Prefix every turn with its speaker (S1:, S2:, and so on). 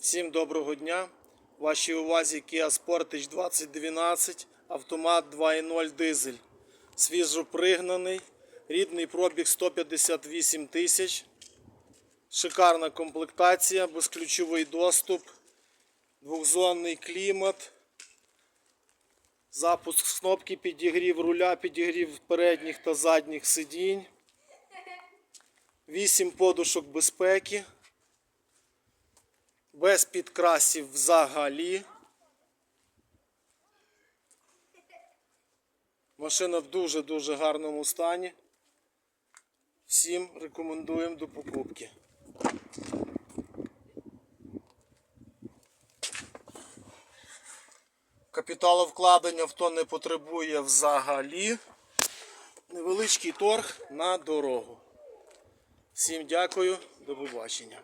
S1: Всім доброго дня. Вашій увазі Kia Sportage 2012, автомат 2.0 дизель. Свіжо пригнаний, рідний пробіг 158 тисяч. Шикарна комплектація, безключовий доступ, двохзонний клімат, запуск кнопки, підігрів руля, підігрів передніх та задніх сидінь, 8 подушок безпеки без підкрасів взагалі. Машина в дуже-дуже гарному стані. Всім рекомендуємо до покупки. Капіталовкладення авто не потребує взагалі. Невеличкий торг на дорогу. Всім дякую, до побачення.